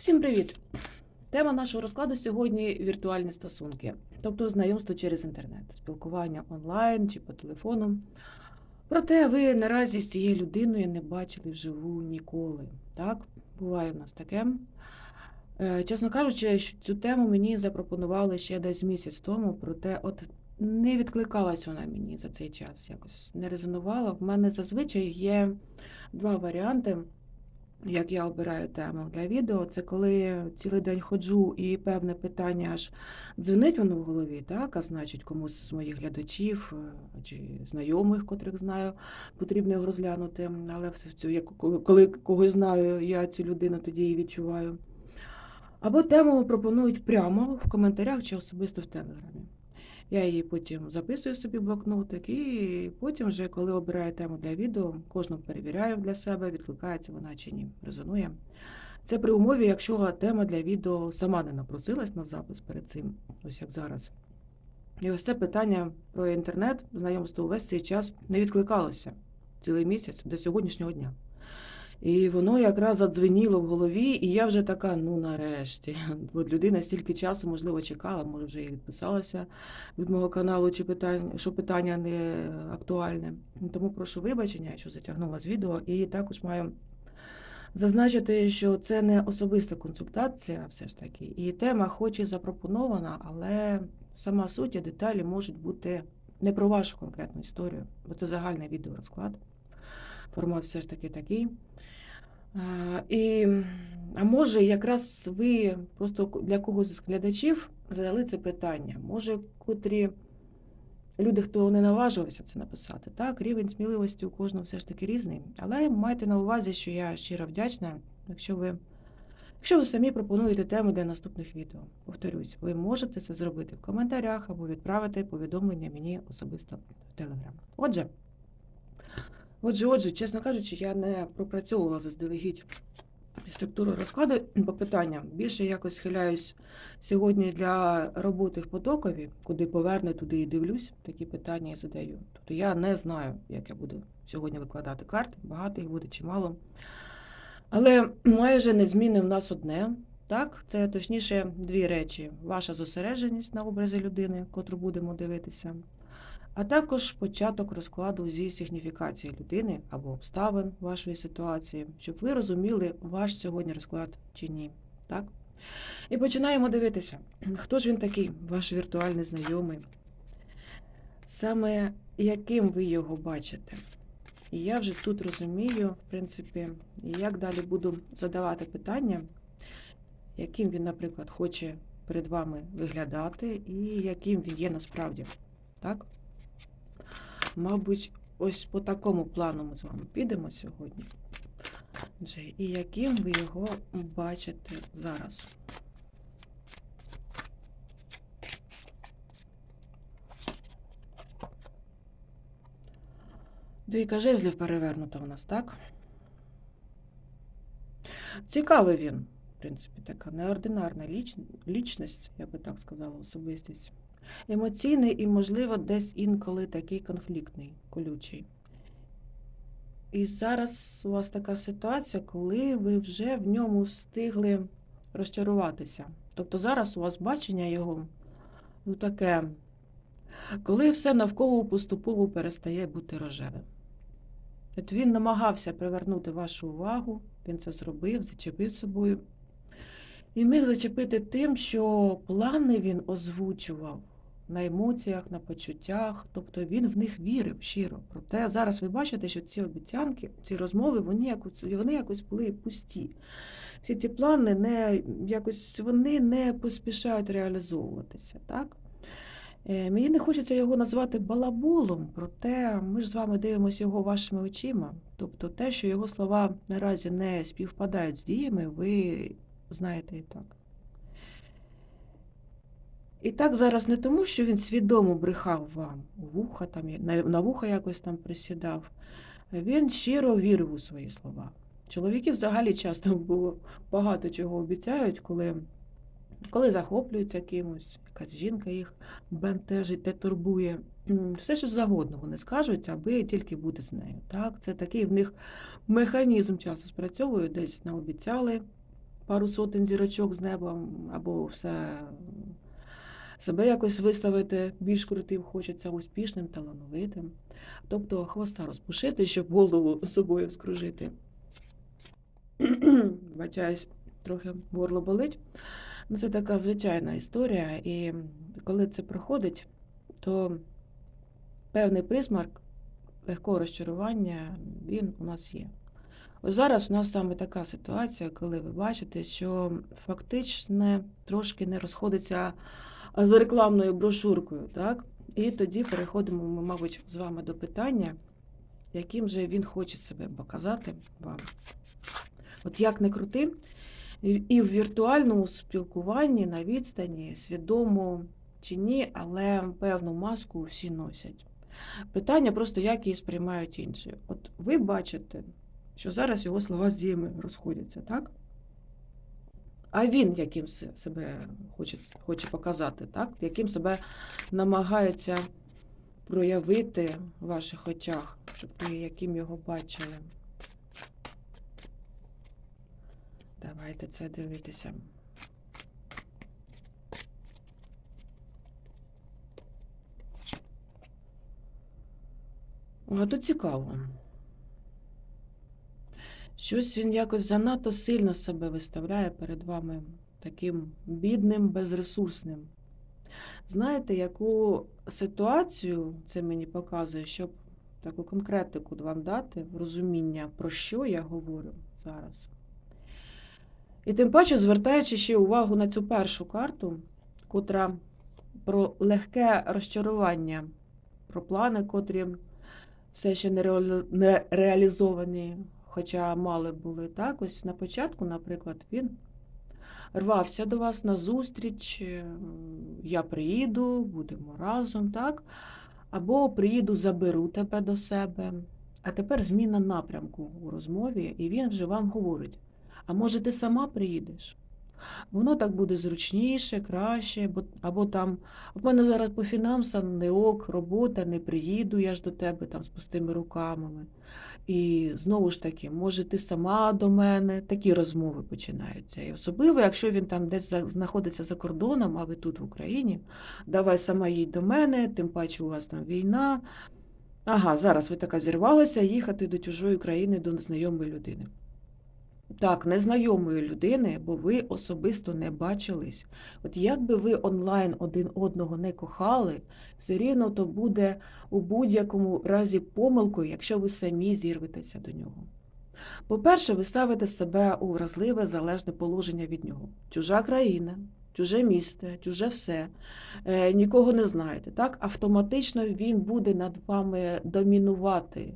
Всім привіт! Тема нашого розкладу сьогодні віртуальні стосунки, тобто знайомство через інтернет, спілкування онлайн чи по телефону. Проте ви наразі з цією людиною не бачили вживу ніколи. Так, буває в нас таке. Е, Чесно кажучи, цю тему мені запропонували ще десь місяць тому, проте от не відкликалась вона мені за цей час, якось не резонувала. В мене зазвичай є два варіанти як я обираю тему для відео, це коли цілий день ходжу і певне питання аж дзвенить воно в голові, так, а значить комусь з моїх глядачів е, чи знайомих, котрих знаю, потрібно його розглянути. Але коли когось знаю, я цю людину тоді і відчуваю. Або тему пропонують прямо в коментарях чи особисто в Телеграмі. Я її потім записую собі в блокнотик, і потім, вже, коли обираю тему для відео, кожну перевіряю для себе, відкликається вона чи ні, резонує. Це при умові, якщо тема для відео сама не напросилась на запис перед цим, ось як зараз. І ось це питання про інтернет, знайомство увесь цей час не відкликалося цілий місяць до сьогоднішнього дня. І воно якраз задзвеніло в голові, і я вже така, ну нарешті. От людина стільки часу, можливо, чекала, може вже і відписалася від мого каналу, чи питання, що питання не актуальне. Тому прошу вибачення, що затягнула з відео, і також маю зазначити, що це не особиста консультація, все ж таки, і тема, хоч і запропонована, але сама суть і деталі можуть бути не про вашу конкретну історію, бо це загальний відеорозклад. Формат все ж таки такий. А, і, а може, якраз ви просто для когось з глядачів задали це питання. Може, котрі люди, хто не наважувався це написати, так, рівень сміливості у кожного все ж таки різний. Але майте на увазі, що я щиро вдячна, якщо ви, якщо ви самі пропонуєте тему для наступних відео. Повторюсь, ви можете це зробити в коментарях або відправити повідомлення мені особисто в Телеграм. Отже. Отже, отже, чесно кажучи, я не пропрацьовувала заздалегідь структуру розкладу по питанням. Більше якось схиляюсь сьогодні для роботи в потокові, куди поверне, туди і дивлюсь, такі питання і задаю. Тобто я не знаю, як я буду сьогодні викладати карти, багато їх буде чи мало. Але майже незмінне в нас одне. Так, це точніше дві речі: ваша зосередженість на образі людини, котру будемо дивитися, а також початок розкладу зі сигніфікації людини або обставин вашої ситуації, щоб ви розуміли, ваш сьогодні розклад чи ні. Так? І починаємо дивитися, хто ж він такий, ваш віртуальний знайомий, саме яким ви його бачите. І я вже тут розумію, в принципі, як далі буду задавати питання, яким він, наприклад, хоче перед вами виглядати, і яким він є насправді. Так? Мабуть, ось по такому плану ми з вами підемо сьогодні. І яким ви його бачите зараз? Двійка жезлів перевернута у нас, так? Цікавий він, в принципі, така неординарна лічність, я би так сказала, особистість. Емоційний і, можливо, десь інколи такий конфліктний, колючий. І зараз у вас така ситуація, коли ви вже в ньому встигли розчаруватися. Тобто зараз у вас бачення його ну, таке, коли все навколо поступово перестає бути рожевим. От він намагався привернути вашу увагу, він це зробив, зачепив собою. І міг зачепити тим, що плани він озвучував на емоціях, на почуттях, тобто він в них вірив щиро. Проте зараз ви бачите, що ці обіцянки, ці розмови, вони якось, вони якось були пусті. Всі ці плани не, якось вони не поспішають реалізовуватися. Так? Е, Мені не хочеться його назвати балаболом, проте ми ж з вами дивимося його вашими очима. Тобто те, що його слова наразі не співпадають з діями, ви знаєте і так. І так зараз не тому, що він свідомо брехав вам у вуха, там, на, вуха якось там присідав. Він щиро вірив у свої слова. Чоловіки взагалі часто було багато чого обіцяють, коли, коли захоплюються кимось, якась жінка їх бентежить та турбує. Все, що завгодно вони скажуть, аби тільки бути з нею. Так? Це такий в них механізм часу спрацьовує, десь наобіцяли, пару сотень зірочок з неба, або все себе якось виставити більш крутим хочеться, успішним, талановитим. Тобто хвоста розпушити, щоб голову собою скружити. Бачаюсь, трохи горло болить. Ну, це така звичайна історія, і коли це проходить, то певний присмарк легкого розчарування він у нас є. Ось зараз у нас саме така ситуація, коли ви бачите, що фактично трошки не розходиться з рекламною брошуркою, так? І тоді переходимо ми, мабуть, з вами до питання, яким же він хоче себе показати вам. От як не крути, і в віртуальному спілкуванні на відстані, свідомо чи ні, але певну маску всі носять. Питання просто, як її сприймають інші. От ви бачите, що зараз його слова з діями розходяться, так? А він яким себе хоче, хоче показати, так? яким себе намагається проявити в ваших очах, щоб ви яким його бачили. Давайте це дивитися. А то цікаво. Щось він якось занадто сильно себе виставляє перед вами таким бідним, безресурсним. Знаєте, яку ситуацію це мені показує, щоб таку конкретику вам дати, розуміння, про що я говорю зараз. І тим паче, звертаючи ще увагу на цю першу карту, котра про легке розчарування, про плани, котрі все ще не реалізовані, хоча мали були так. Ось на початку, наприклад, він рвався до вас на зустріч, е, я приїду, будемо разом, так? Або приїду, заберу тебе до себе. А тепер зміна напрямку у розмові, і він вже вам говорить: а може, ти сама приїдеш? Воно так буде зручніше, краще, бо, або там в мене зараз по фінансам не ок, робота, не приїду я ж до тебе там з пустими руками. І знову ж таки, може, ти сама до мене, такі розмови починаються. І особливо, якщо він там десь знаходиться за кордоном, а ви тут в Україні, давай сама їдь до мене, тим паче у вас там війна. Ага, зараз ви така зірвалася їхати до чужої країни, до незнайомої людини. Так, незнайомої людини, бо ви особисто не бачились. От як би ви онлайн один одного не кохали, все рівно то буде у будь-якому разі помилкою, якщо ви самі зірветеся до нього. По-перше, ви ставите себе у вразливе залежне положення від нього. Чужа країна, чуже місто, чуже все, е, нікого не знаєте. Так? Автоматично він буде над вами домінувати.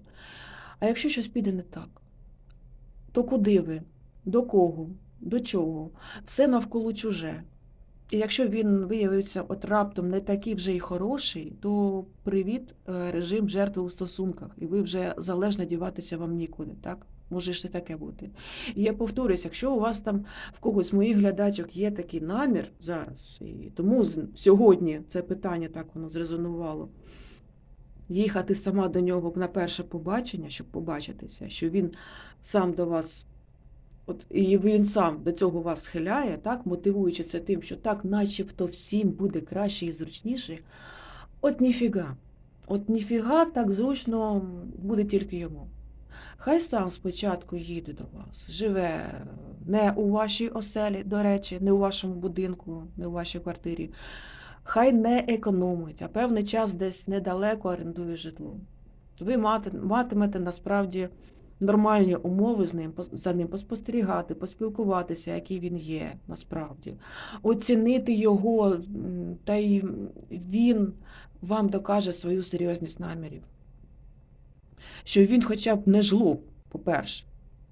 А якщо щось піде не так, то куди ви? До кого? До чого? Все навколо чуже. І якщо він виявиться от раптом не такий вже й хороший, то привіт, е, режим жертви у стосунках, і ви вже залежно діватися вам нікуди, так? Може ж таке бути. І я повторюсь, якщо у вас там в когось моїх глядачок є такий намір зараз, і тому сьогодні це питання так воно зрезонувало. Їхати сама до нього на перше побачення, щоб побачитися, що він сам до вас, от і він сам до цього вас схиляє, так, мотивуючи це тим, що так, начебто всім буде краще і зручніше. От ніфіга. От ніфіга так зручно буде тільки йому. Хай сам спочатку їде до вас, живе не у вашій оселі, до речі, не у вашому будинку, не у вашій квартирі. Хай не економить, а певний час десь недалеко орендує житло. Ви матимете насправді нормальні умови з ним, за ним поспостерігати, поспілкуватися, який він є насправді, оцінити його, та й він вам докаже свою серйозність намірів. Що він хоча б не жлоб, по-перше,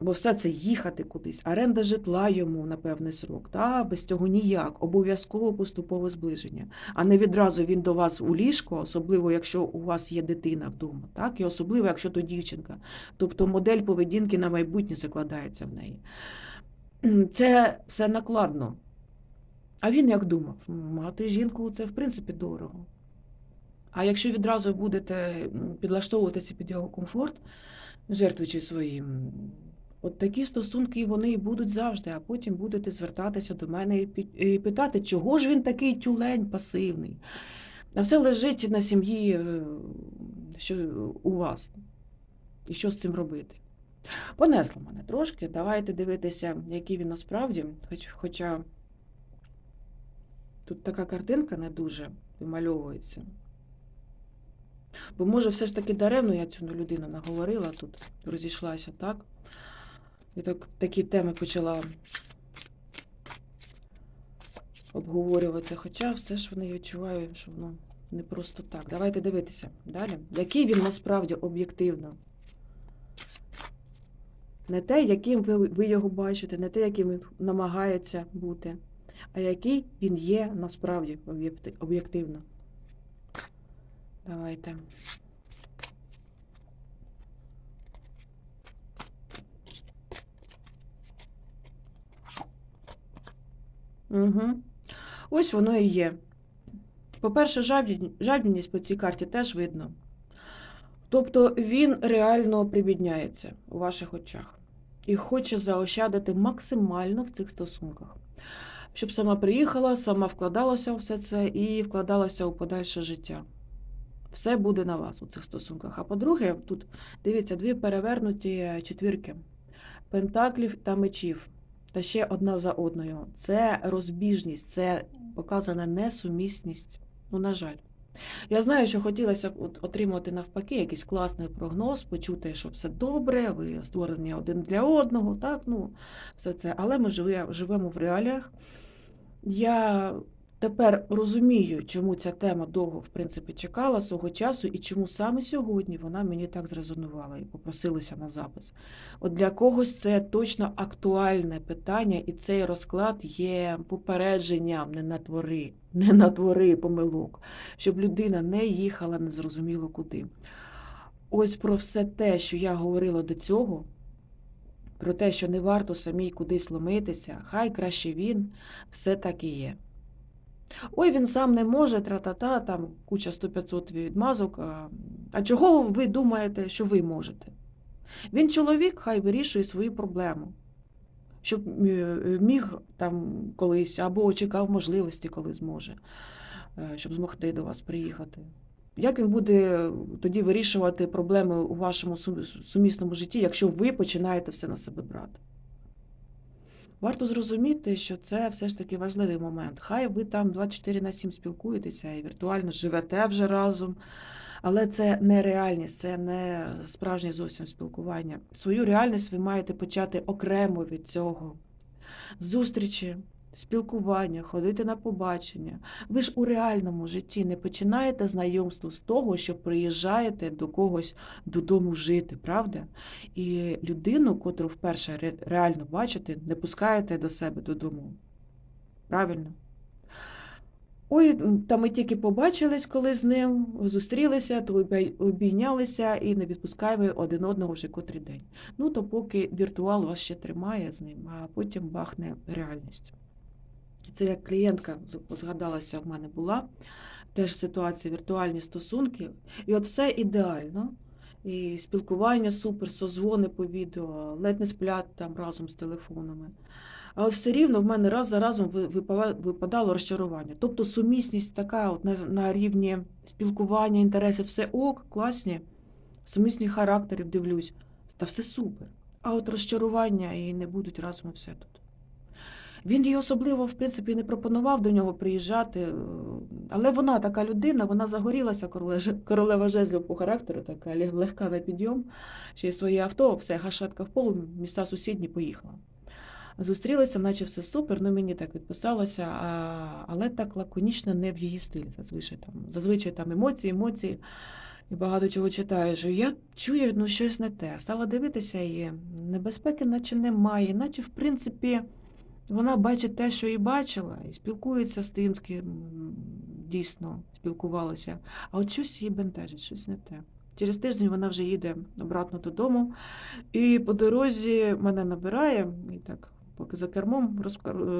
бо все це їхати кудись, оренда житла йому на певний срок, та без цього ніяк, обов'язково поступове зближення, а не відразу він до вас у ліжко, особливо якщо у вас є дитина вдома, так і особливо, якщо то дівчинка. Тобто модель поведінки на майбутнє закладається в неї. Це все накладно. А він як думав, мати жінку це в принципі дорого. А якщо відразу будете підлаштовуватися під його комфорт, жертвуючи своїм От такі стосунки вони і будуть завжди, а потім будете звертатися до мене і питати, чого ж він такий тюлень пасивний. А все лежить на сім'ї, е, що у вас. І що з цим робити? Понесло мене трошки. Давайте дивитися, який він насправді, хоч, хоча тут така картинка не дуже вимальовується. Бо може все ж таки даремно я цю людину наговорила тут, розійшлася, так? І так, такі теми почала обговорювати. Хоча все ж вони відчуваю, що воно не просто так. Давайте дивитися далі. Який він насправді об'єктивно? Не те, яким ви, ви його бачите, не те, яким він намагається бути, а який він є насправді об'єктивно. Давайте. Угу. Ось воно і є. По-перше, жадіб- жадібність по цій карті теж видно. Тобто він реально прибідняється у ваших очах і хоче заощадити максимально в цих стосунках. Щоб сама приїхала, сама вкладалася у все це і вкладалася у подальше життя. Все буде на вас у цих стосунках. А по-друге, тут дивіться дві перевернуті четвірки пентаклів та мечів. Та ще одна за одною. Це розбіжність, це показана несумісність. Ну, на жаль. Я знаю, що хотілося б отримати навпаки якийсь класний прогноз, почути, що все добре, ви створені один для одного, так, ну, все це. Але ми живе- живемо в реаліях. Я тепер розумію, чому ця тема довго, в принципі, чекала свого часу, і чому саме сьогодні вона мені так зрезонувала і попросилася на запис. От для когось це точно актуальне питання, і цей розклад є попередженням не натвори, не натвори помилок, щоб людина не їхала незрозуміло куди. Ось про все те, що я говорила до цього, про те, що не варто самій кудись ломитися, хай краще він, все так і є. Ой, він сам не може, тра-та-та, там куча 100-500 відмазок. А, а чого ви думаєте, що ви можете? Він чоловік, хай вирішує свою проблему. Щоб е, міг там колись або чекав можливості, коли зможе, е, щоб змогти до вас приїхати. Як він буде тоді вирішувати проблеми у вашому сумісному житті, якщо ви починаєте все на себе брати? Варто зрозуміти, що це все ж таки важливий момент. Хай ви там 24 на 7 спілкуєтеся і віртуально живете вже разом, але це не реальність, це не справжнє зовсім спілкування. Свою реальність ви маєте почати окремо від цього. Зустрічі, спілкування, ходити на побачення. Ви ж у реальному житті не починаєте знайомство з того, що приїжджаєте до когось додому жити, правда? І людину, котру вперше реально бачите, не пускаєте до себе додому. Правильно? Ой, та ми тільки побачились, коли з ним зустрілися, то обійнялися і не відпускаємо один одного вже котрий день. Ну, то поки віртуал вас ще тримає з ним, а потім бахне реальність. Це як клієнтка згадалася, в мене була теж ситуація, віртуальні стосунки, і от все ідеально. І спілкування супер, созвони по відео, ледь не сплять там разом з телефонами. А от все рівно в мене раз за разом випадало розчарування. Тобто сумісність така от на, на рівні спілкування, інтересів, все ок, класні, сумісні характерів дивлюсь, та все супер. А от розчарування і не будуть разом і все тут. Він їй особливо, в принципі, не пропонував до нього приїжджати, е, але вона така людина, вона загорілася, королева жезлів по характеру, така легка на підйом, ще й своє авто, все, гашетка в полу, міста сусідні поїхала. Зустрілися, наче все супер, ну мені так відписалося, а, але так лаконічно не в її стилі. Зазвичай там, зазвичай там емоції, емоції і багато чого читаєш. Я чую, ну щось не те. Стала дивитися і небезпеки, наче немає, наче в принципі. Вона бачить те, що і бачила, і спілкується з тим, з ким дійсно спілкувалася. А от щось її бентежить, щось не те. Через тиждень вона вже їде обратно додому, і по дорозі мене набирає, і так, поки за кермом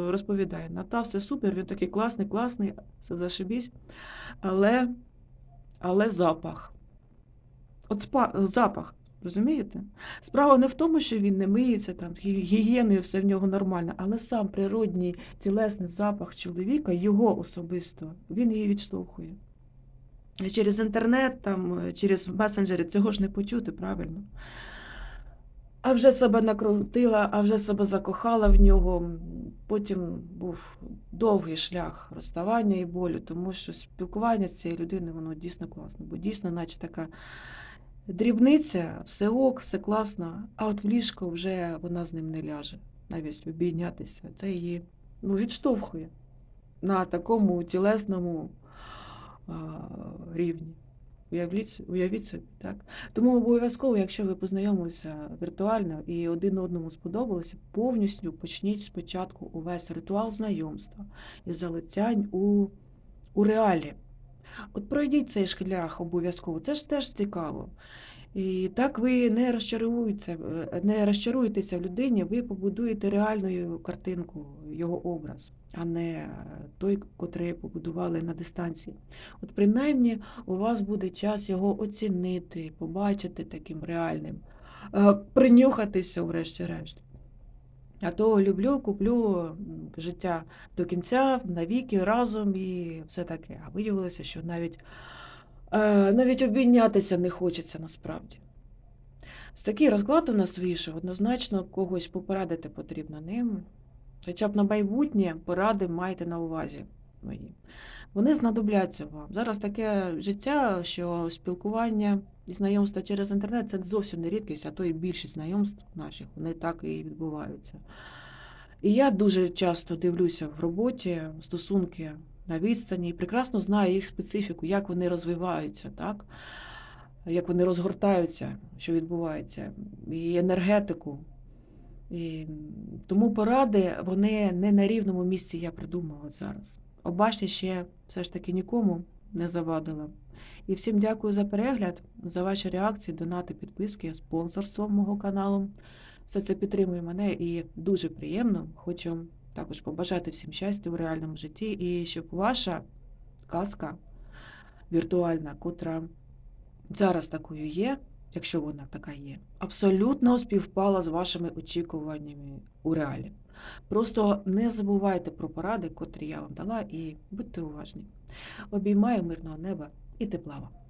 розповідає: Ната, все супер, він такий класний, класний, все зашибісь. Але, але запах. От спа, запах. Розумієте? Справа не в тому, що він не миється, там, гігієною все в нього нормально, але сам природній тілесний запах чоловіка, його особисто, він її відштовхує. Через інтернет, там, через месенджери цього ж не почути, правильно? А вже себе накрутила, а вже себе закохала в нього. Потім був довгий шлях розставання і болю, тому що спілкування з цією людиною воно дійсно класно, бо дійсно, наче така дрібниця, все ок, все класно, а от в ліжко вже вона з ним не ляже, навіть обійнятися. Це її ну, відштовхує на такому тілесному а, рівні. Уявіть, уявіть собі, так? Тому обов'язково, якщо ви познайомилися віртуально і один одному сподобалося, повністю почніть спочатку увесь ритуал знайомства і залицянь у, у реалі. От пройдіть цей шлях обов'язково, це ж теж цікаво. І так ви не розчаруєтеся, е, не розчаруєтеся в людині, ви побудуєте реальну картинку, його образ, а не той, котрий побудували на дистанції. От принаймні у вас буде час його оцінити, побачити таким реальним, е, принюхатися, врешті-решт. А то люблю, куплю життя до кінця, навіки, разом і все таке. А виявилося, що навіть, е, навіть обійнятися не хочеться насправді. З такий розклад у нас вийшов, однозначно когось попередити потрібно ним. Хоча б на майбутнє поради майте на увазі мої. Вони знадобляться вам. Зараз таке життя, що спілкування і знайомства через інтернет це зовсім не рідкість, а то і більшість знайомств наших, вони так і відбуваються. І я дуже часто дивлюся в роботі стосунки на відстані і прекрасно знаю їх специфіку, як вони розвиваються, так? як вони розгортаються, що відбувається, і енергетику. І тому поради вони не на рівному місці я придумала зараз. Обачте ще все ж таки нікому не завадила. І всім дякую за перегляд, за ваші реакції, донати, підписки, спонсорство мого каналу. Все це підтримує мене і дуже приємно. Хочу також побажати всім щастя у реальному житті і щоб ваша казка віртуальна, котра зараз такою є, якщо вона така є, абсолютно співпала з вашими очікуваннями у реалі. Просто не забувайте про поради, котрі я вам дала, і будьте уважні. Обіймаю мирного неба і тепла вам.